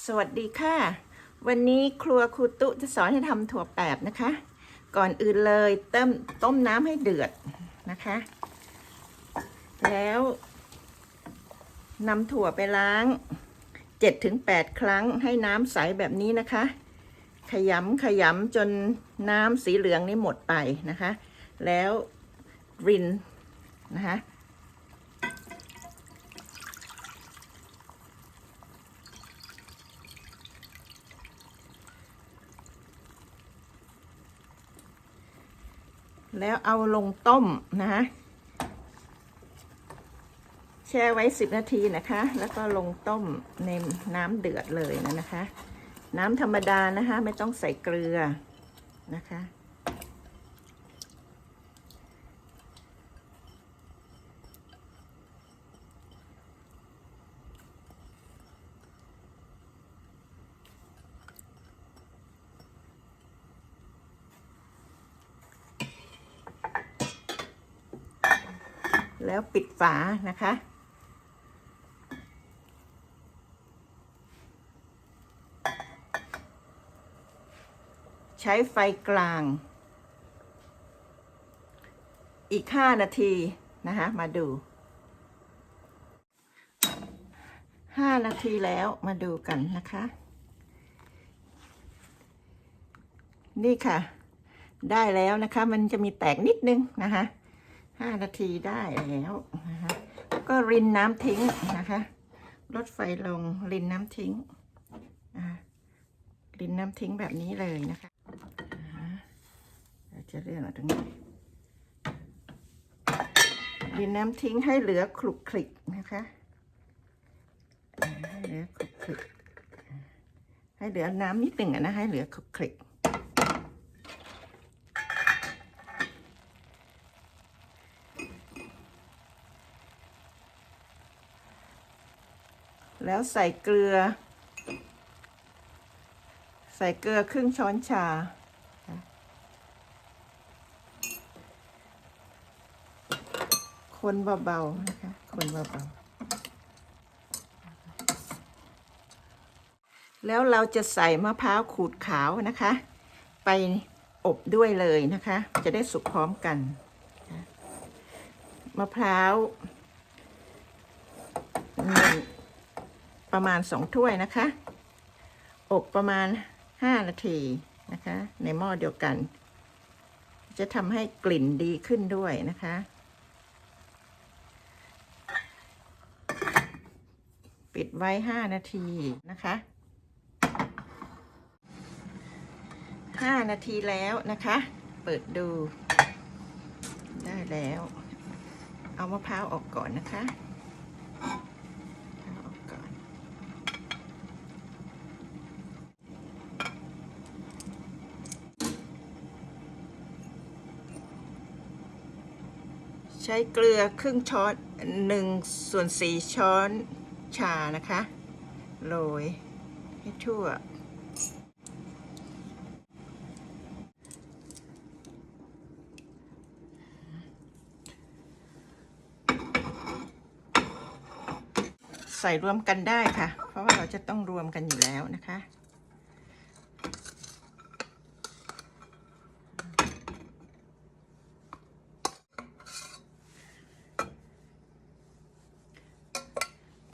สวัสดีค่ะ วันนี้ครัวครูตุจะสอนให้ทำถั่วแปบนะคะ ก่อนอื่นเลยเต้มต้มน้ำให้เดือดนะคะ แล้วนำถั่วไปล้าง 7-8 ครั้งให้น้ำใสแบบนี้นะคะ ขยำขยำจนน้ำสีเหลืองนี่หมดไปนะคะ แล้วรินนะคะ แล้วเอาลงต้มนะคะ แช่ไว้ 10 นาทีนะคะ แล้วก็ลงต้มในน้ำเดือดเลยนะนะคะ น้ำธรรมดานะคะ ไม่ต้องใส่เกลือนะคะ แล้วปิดฝานะคะ ใช้ไฟกลาง อีก 5 นาทีนะคะมาดู 5 นาทีแล้วมาดูกันนะคะ นี่ค่ะ ได้แล้วนะคะ มันจะมีแตกนิดนึงนะคะ ห้านาทีได้แล้วนะคะ ก็รินน้ำทิ้งนะคะ ลดไฟลงรินน้ำทิ้งรินน้ำทิ้งแบบนี้เลยนะคะเราจะเลื่อนมาตรงนี้รินน้ำทิ้งให้เหลือคลุกคลิกนะคะให้เหลือคลุกคลิกให้เหลือน้ำนิดหนึ่งนะให้เหลือคลุกคลิก แล้วใส่เกลือ ใส่เกลือครึ่งช้อนชา คนเบาๆนะคะ คนเบาๆ แล้วเราจะใส่มะพร้าวขูดขาวนะคะ ไปอบด้วยเลยนะคะ จะได้สุกพร้อมกัน มะพร้าว ประมาณสองถ้วยนะคะ อบประมาณห้านาทีนะคะ ในหม้อเดียวกัน จะทำให้กลิ่นดีขึ้นด้วยนะคะ ปิดไว้ห้านาทีนะคะห้านาทีแล้วนะคะ เปิดดูได้แล้ว เอามะพร้าวออกก่อนนะคะ เอาออกก่อนใช้เกลือครึ่งช้อนหนึ่งส่วนสี่ช้อนชานะคะ โรยให้ทั่ว ใส่รวมกันได้ค่ะ เพราะว่าเราจะต้องรวมกันอยู่แล้วนะคะ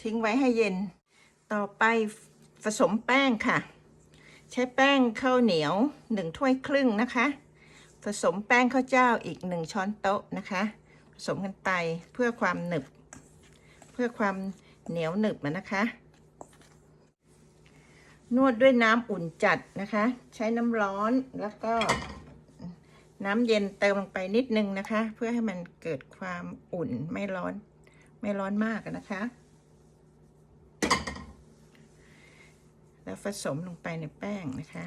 ทิ้งไว้ให้เย็น ต่อไปผสมแป้งค่ะ ใช้แป้งข้าวเหนียวหนึ่งถ้วยครึ่งนะคะ ผสมแป้งข้าวเจ้าอีกหนึ่งช้อนโต๊ะนะคะ ผสมกันไปเพื่อความหนึบ เพื่อความเหนียวหนึบนะคะ นวดด้วยน้ำอุ่นจัดนะคะ ใช้น้ำร้อนแล้วก็น้ำเย็นเติมลงไปนิดนึงนะคะ เพื่อให้มันเกิดความอุ่นไม่ร้อน ไม่ร้อนมากนะคะ แล้วผสมลงไปในแป้งนะคะ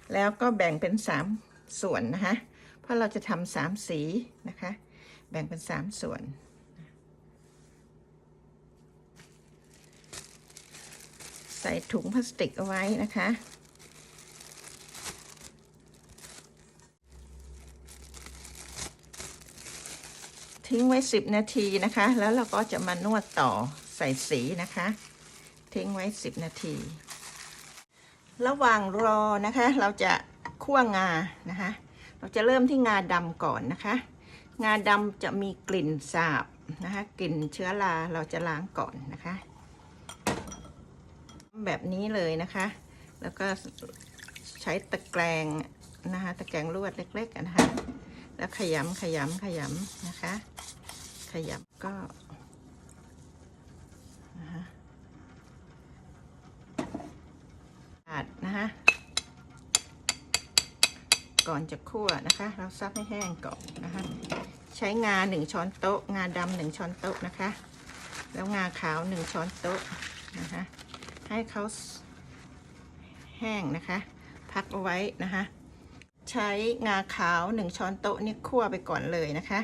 ผ แล้วก็แบ่งเป็นสามส่วนนะคะ เพราะเราจะทำสามสีนะคะ แบ่งเป็นสามส่วน ใส่ถุงพลาสติกเอาไว้นะคะทิ้งไว้ 10 นาทีนะคะ แล้วเราก็จะมานวดต่อใส่สีนะคะ ทิ้งไว้ 10 นาที ระหว่างรอนะคะ เราจะคั่วงานะคะ เราจะเริ่มที่งาดำก่อนนะคะ งาดำจะมีกลิ่นสาบนะคะ กลิ่นเชื้อราเราจะล้างก่อนนะคะ แบบนี้เลยนะคะ แล้วก็ใช้ตะแกรงนะคะ ตะแกรงลวดเล็กๆนะคะ แล้วขยำขยำขยำนะคะ ขยำก็นะคะอาดนะคะ ก่อนจะคั่วนะคะ เราซับให้แห้งก่อนนะคะ ใช้งาหนึ่งช้อนโต๊ะ งาดำหนึ่งช้อนโต๊ะนะคะ แล้วงาขาวหนึ่งช้อนโต๊ะนะคะ ให้เขาแห้งนะคะ พักเอาไว้นะคะ ใช้งาขาวหนึ่งช้อนโต๊ะนี่คั่วไปก่อนเลยนะคะ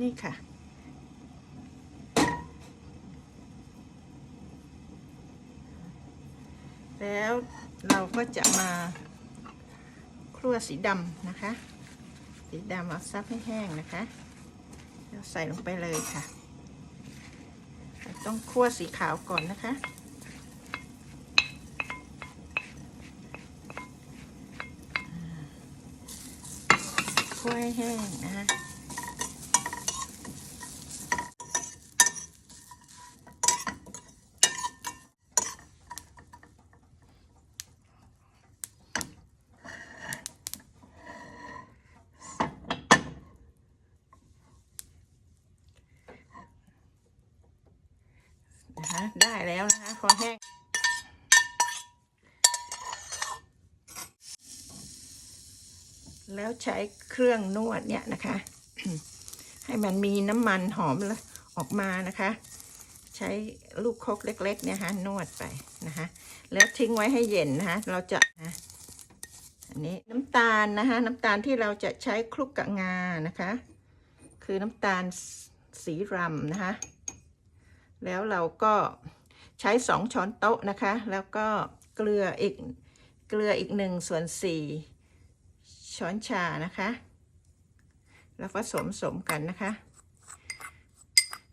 นี่ค่ะ แล้วเราก็จะมาครัวสีดำนะคะ สีดำเอาซับให้แห้งนะคะแล้วใส่ลงไปเลยค่ะ ต้องคั่วสีขาวก่อนนะคะ คั่วให้แห้งนะคะ ได้แล้วนะคะพอแห้งแล้วใช้เครื่องนวดเนี่ยนะคะ ให้มันมีน้ำมันหอมออกมานะคะ ใช้ลูกคกเล็กๆเนี่ยฮะนวดไปนะคะ แล้วทิ้งไว้ให้เย็นนะคะ เราจะนะอันนี้น้ำตาลนะคะ น้ำตาลที่เราจะใช้คลุกกับงานะคะ คือน้ำตาลสีรำนะคะ แล้วเราก็ใช้สองช้อนโต๊ะนะคะ แล้วก็เกลืออีกเกลืออีกหนึ่งส่วนสี่ช้อนชานะคะ แล้วผสมสมกันนะคะ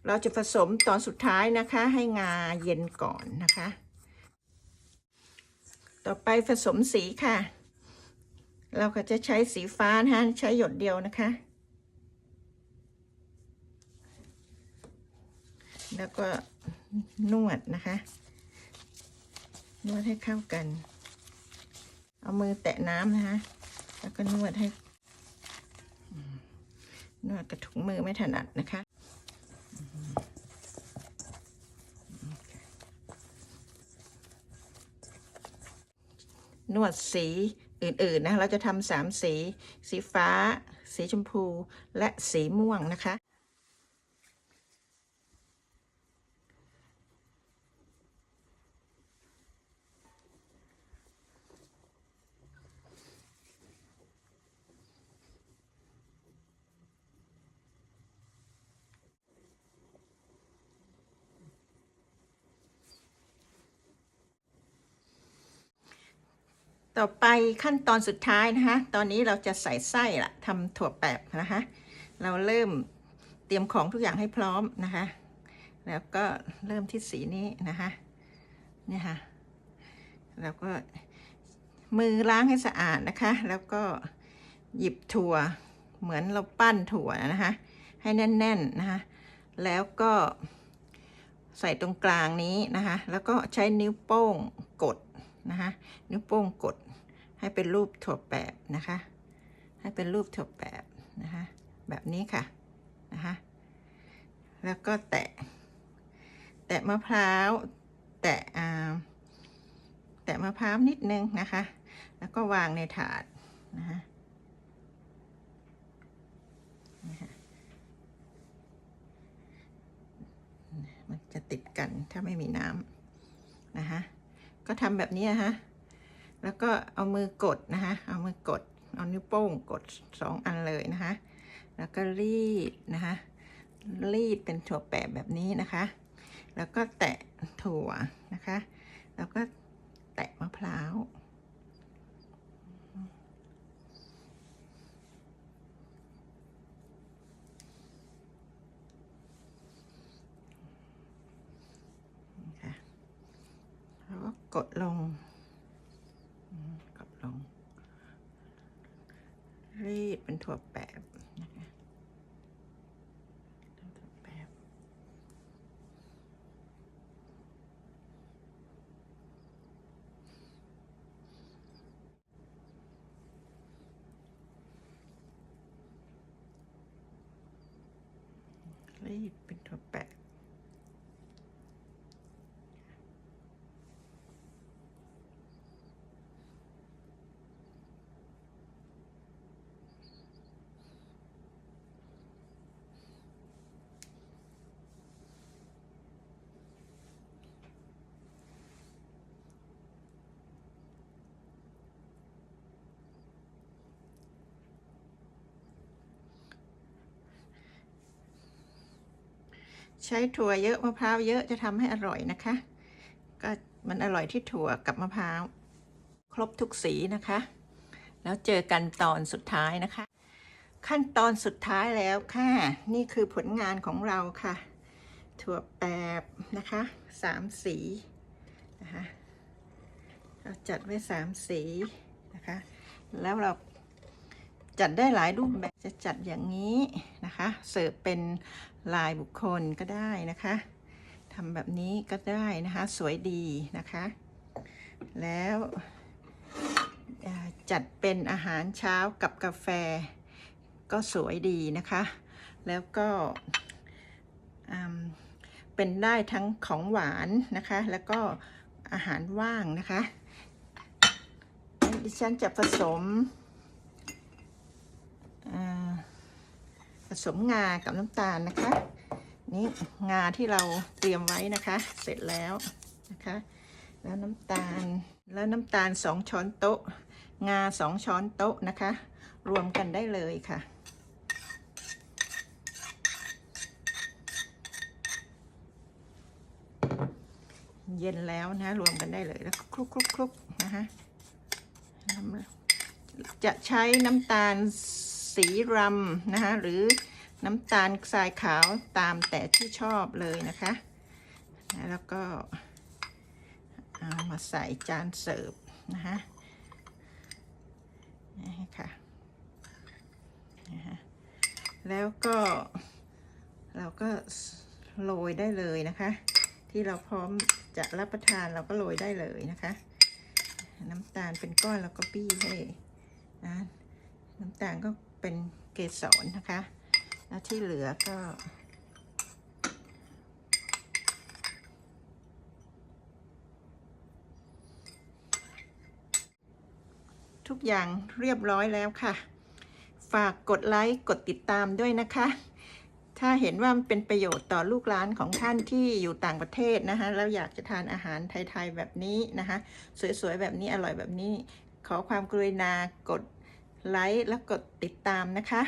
เราจะผสมตอนสุดท้ายนะคะ ให้งาเย็นก่อนนะคะ ต่อไปผสมสีค่ะ เราก็จะใช้สีฟ้านะคะใช้หยดเดียวนะคะ แล้วก็นวดนะคะ นวดให้เข้ากัน เอามือแตะน้ำนะคะ แล้วก็นวดให้ นวดกระถุงมือไม่ถนัดนะคะนวดสีอื่นๆนะ เราจะทำสามสี สีฟ้า สีชมพู และสีม่วงนะคะ ต่อไปขั้นตอนสุดท้ายนะคะ ตอนนี้เราจะใส่ไส้ละทำถั่วแปบนะคะ เราเริ่มเตรียมของทุกอย่างให้พร้อมนะคะ แล้วก็เริ่มที่สีนี้นะคะนี่ค่ะ แล้วก็มือล้างให้สะอาดนะคะ แล้วก็หยิบถั่วเหมือนเราปั้นถั่วนะคะ ให้แน่นๆนะคะ แล้วก็ใส่ตรงกลางนี้นะคะ แล้วก็ใช้นิ้วโป้งกดนะคะ นิ้วโป้งกด ให้เป็นรูปถั่วแปบนะคะ ให้เป็นรูปถั่วแปบนะคะ แบบนี้ค่ะนะคะ แล้วก็แตะ แตะมะพร้าว แตะอ่าแตะมะพร้าวนิดนึงนะคะ แล้วก็วางในถาดนะคะนะคะมันจะติดกันถ้าไม่มีน้ำนะคะ ก็ทำแบบนี้ฮะ แล้วก็เอามือกดนะคะ เอามือกด เอานิ้วโป้งกดสองอันเลยนะคะ แล้วก็รีดนะคะ รีดเป็นถั่วแปะแบบนี้นะคะ แล้วก็แตะถั่วนะคะ แล้วก็แตะมะพร้าวแล้วก็กดลงอืมกดลง รีดเป็นถั่วแปะถั่วแปบรีดเป็นถั่วแปะ ใช้ถั่วเยอะมะพร้าวเยอะจะทำให้อร่อยนะคะ ก็มันอร่อยที่ถั่วกับมะพร้าว ครบทุกสีนะคะ แล้วเจอกันตอนสุดท้ายนะคะ ขั้นตอนสุดท้ายแล้วค่ะ นี่คือผลงานของเราค่ะ ถั่วแปบนะคะสามสีนะคะเราจัดไว้สามสีนะคะ แล้วเราจัดได้หลายรูปแบบจะจัดอย่างนี้นะคะ เสิร์ฟเป็น ลายบุคคลก็ได้นะคะทำแบบนี้ก็ได้นะคะ สวยดีนะคะ แล้วจัดเป็นอาหารเช้ากับกาแฟ ก็สวยดีนะคะ แล้วก็เป็นได้ทั้งของหวานนะคะ แล้วก็อาหารว่างนะคะ ดิฉันจะผสมอ่า ผสมงากับน้ำตาลนะคะ นี่งาที่เราเตรียมไว้นะคะ เสร็จแล้วนะคะ แล้วน้ำตาลแล้วน้ำตาลสองช้อนโต๊ะ งาสองช้อนโต๊ะนะคะ รวมกันได้เลยค่ะเย็นแล้วนะรวมกันได้เลยแล้วคลุกคลุกคลุกนะคะจะใช้น้ำตาล สีรำนะคะหรือน้ำตาลทรายขาวตามแต่ที่ชอบเลยนะคะแล้วก็เอามาใส่จานเสิร์ฟนะคะนี่ค่ะแล้วก็เราก็โรยได้เลยนะคะ ที่เราพร้อมจะรับประทานเราก็โรยได้เลยนะคะ น้ำตาลเป็นก้อนแล้วก็บี้ให้นะน้ำตาลก็ เป็นเกสรนะคะ แล้วที่เหลือก็ ทุกอย่างเรียบร้อยแล้วค่ะ ฝากกดไลค์กดติดตามด้วยนะคะ ถ้าเห็นว่ามันเป็นประโยชน์ต่อลูกหลานของท่านที่อยู่ต่างประเทศนะคะ แล้วอยากจะทานอาหารไทย ๆ แบบนี้นะคะ สวย ๆ แบบนี้อร่อยแบบนี้ ขอความกรุณากด ไลค์และกดติดตามนะคะ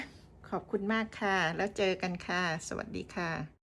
ขอบคุณมากค่ะ แล้วเจอกันค่ะ สวัสดีค่ะ